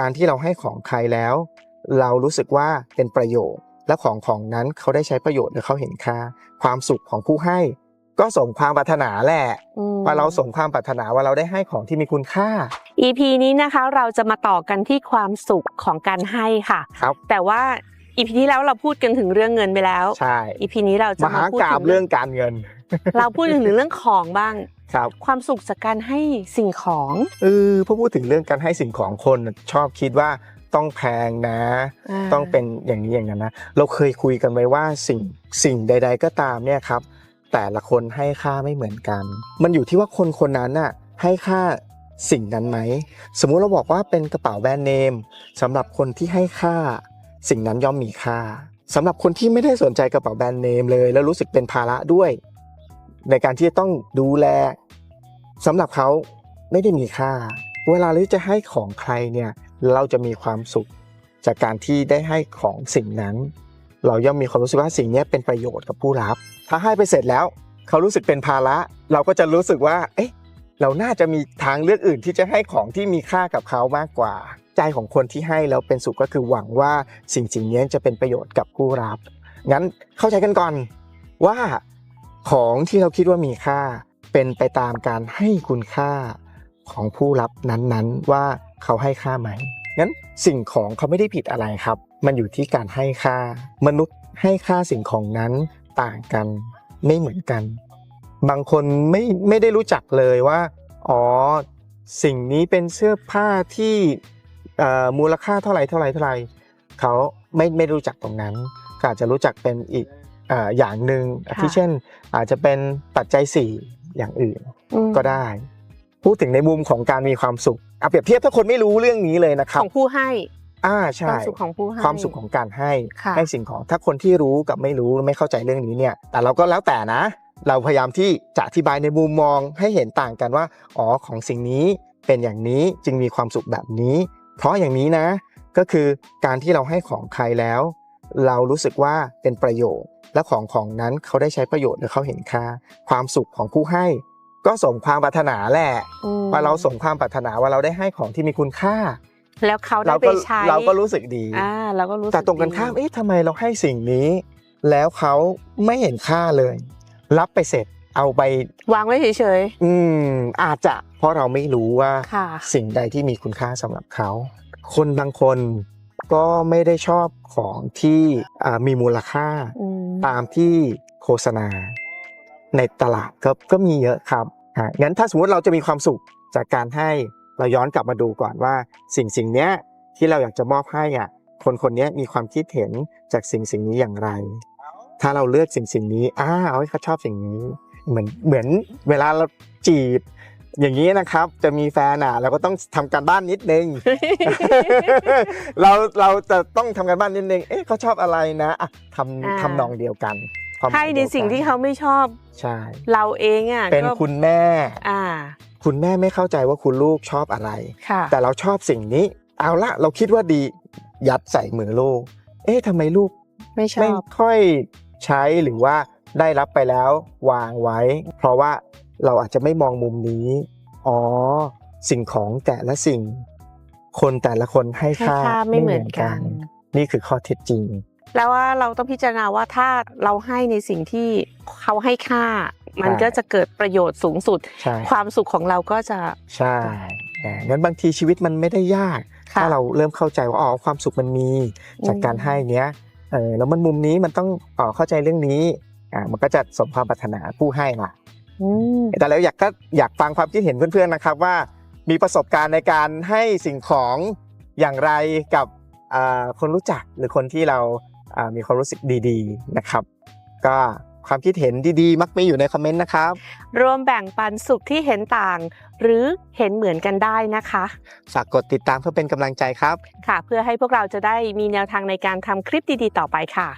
การที่เราให้ของใครแล้ว เรารู้สึกว่าเป็นประโยชน์ และของของนั้นเขาได้ใช้ประโยชน์หรือเขาเห็นค่า ความสุขของผู้ให้ ก็สมความปรารถนาแหละอืมว่าเราสมความปรารถนาว่าเราได้ให้ของที่มีคุณค่า EP นี้นะคะเราจะมาต่อกันที่ความสุขของการให้ค่ะครับแต่ว่า EP ที่แล้วเราพูดกันถึงเรื่องเงินไปแล้วใช่ EP นี้เราจะมมาหาพูดกาถึบงเรื่องการเงิน เราพูดถึงเรื่องของบ้างครับความสุขจากการให้สิ่งของเออพอพูดถึงเรื่องการให้สิ่งของคนชอบคิดว่าต้องแพงนะาต้องเป็นอย่างนี้อย่างนั้นนะเราเคยคุยกันไว้ว่าสิ่งสิ่งใด ๆ ก็ตามเนี่ยครับ แต่ละคนให้ค่าไม่เหมือนกัน มันอยู่ที่ว่าคนคนนั้นน่ะให้ค่าสิ่งนั้นไหมสมมุติเราบอกว่าเป็นกระเป๋าแบรนด์เนมสำหรับคนที่ให้ค่า สิ่งนั้นย่อมมีค่าสำหรับคนที่ไม่ได้สนใจกระเป๋าแบรนด์เนมเลย แล้วรู้สึกเป็นภาระด้วย ในการที่จะต้องดูแลสำหรับเขาไม่ได้มีค่า เวลาที่จะให้ของใครเนี่ยเราจะมีความสุข จากการที่ได้ให้ของสิ่งนั้น เราย่อมมีความรู้สึกว่าสิ่งนี้เป็นประโยชน์กับผู้รับ ถ้าให้ไปเสร็จแล้ว เขารู้สึกเป็นภาระ เราก็จะรู้สึกว่า เอ๊ะเราน่าจะมีทางเลือกอื่นที่จะให้ของที่มีค่ากับเขามากกว่า ใจของคนที่ให้แล้วเป็นสุขก็คือหวังว่าสิ่งสิ่งนี้จะเป็นประโยชน์กับผู้รับ งั้นเข้าใจกันก่อนว่า ของที่เราคิดว่ามีค่า เป็นไปตามการให้คุณค่าของผู้รับนั้นๆ ว่าเขาให้ค่าไหมงั้นสิ่งของเขาไม่ได้ผิดอะไรครับ มันอยู่ที่การให้ค่า มนุษย์ให้ค่าสิ่งของนั้นต่างกันไม่เหมือนกัน บางคนไม่ไม่ได้รู้จักเลยว่า อ๋อ สิ่งนี้เป็นเสื้อผ้าที่มูลค่าเท่าไหร่เท่าไหร่เท่าไหร่เขาไม่ไม่รู้จักตรงนั้นก็อาจจะรู้จักเป็นอีก อ่ออย่างหนึ่งค่ะที่เช่น อาจจะเป็นปัจจัยสี่อย่างอื่นอืมก็ได้ พูดถึงในมุมของการมีความสุขอะเปรียบเทียบถ้าคนไม่รู้เรื่องนี้เลยนะครัขบองผู้ให้อ่าคใช่วามสุขของผู้ให้ความสุขของการให้ค่ะให้สิ่งของถ้าคนที่รู้กับไม่รู้ไม่เข้าใจเรื่องนี้เนี่ย แต่เราก็แล้วแต่นะ เราพยายามที่จะอธิบายในมุมมองให้เห็นต่างกันว่าอ๋อของสิ่งนี้เป็นอย่างนี้จึงมีความสุขแบบนี้ เพราะอย่างนี้นะ ก็คือการที่เราให้ของใครแล้ว เรารู้สึกว่าเป็นประโยชน์ และของของนั้นเขาได้ใช้ประโยชน์หรือเขาเห็นค่า ความสุขของผู้ให้ ก็สมความปรารถนาแหละอืมว่าเราสมความปรารถนาว่าเราได้ให้ของที่มีคุณค่า แล้วเขาได้เราไปก็ใช้เราก็รู้สึกดีอ่าเราก็รู้สึแต่ตรงกันข้ามดีเอ๊ะทำไมเราให้สิ่งนี้ แล้วเขาไม่เห็นค่าเลย รับไปเสร็จเอาไปวางไว้เฉยอืม อาจจะเพราะเราไม่รู้ว่าๆค่ะสิ่งใดที่มีคุณค่าสำหรับเขา คนบางคน ก็ไม่ได้ชอบของที่อ่ามีมูลค่าอืมตามที่โฆษณา ในตลาดก็ก็มีเยอะครับอะงั้นถ้าสมมติเราจะมีความสุขจากการให้เราย้อนกลับมาดูก่อนว่า สิ่งสิ่งเนี้ยที่เราอยากจะมอบให้อะคนคนเนี้ยมีความคิดเห็นจากสิ่งสิ่งนี้อย่างไร ถ้าเราเลือกสิ่งสิ่งนี้อ้าเอาให้เขาชอบสิ่งนี้ เหมือนเหมือนเวลาเราจีบ อย่างนี้นะครับจะมีแฟนอะเราก็ต้องทำการบ้านนิดนึง เราเราจะต้องทำการบ้านนิดนึง เอ๊ะเขาชอบอะไรนะอะทอ่าำทำนองเดียวกันความมายให้ในดียวกัสิ่งที่เขาไม่ชอบใช่เราเองอะเป็นก็คุณแม่อ่า คุณแม่ไม่เข้าใจว่าคุณลูกชอบอะไรค่ะแต่เราชอบสิ่งนี้ เอาละเราคิดว่าดียัดใส่มือลูก เอ๊ะทำไมลูกไม่ชอไม่บค่อยใช้หรือว่าได้รับไปแล้ววางไว้ เพราะว่า เราอาจจะไม่มองมุมนี้ อ๋อ สิ่งของแต่ละสิ่ง คนแต่ละคนให้ให้ค่าค่าไม่เหมือนกัน นี่คือข้อเท็จจริง แล้วว่าเราต้องพิจารณาว่าถ้าเราให้ในสิ่งที่เขาให้ค่า มันใช่ก็จะเกิดประโยชน์สูงสุดใช่ความสุขของเราก็จะ ใช่แหมงั้นบางทีชีวิตมันไม่ได้ยากค่ะถ้าเราเริ่มเข้าใจว่าอ๋อความสุขมันมี จากการให้เนี้ยเออแล้วมันมุมนี้มันต้องอ๋อเข้าใจเรื่องนี้อ่ามันก็จะสมความปรารถนาผู้ให้ล่ะอืม แต่แล้วอยากก็อยากฟังความคิดเห็นเพื่อนๆนะครับว่ามีประสบการณ์ในการให้สิ่งของอย่างไรกับอ่าคนรู้จักหรือคนที่เราอ่ามีความรู้สึกดี ๆนะครับ ก็ความคิดเห็นดีๆ มักมีอยู่ในคอมเมนต์นะครับรวมแบ่งปันสุขที่เห็นต่าง หรือเห็นเหมือนกันได้นะคะฝากกดติดตามเพื่อเป็นกำลังใจครับ ค่ะ เพื่อให้พวกเราจะได้มีแนวทางในการทำคลิปดีๆ ต่อไปค่ะ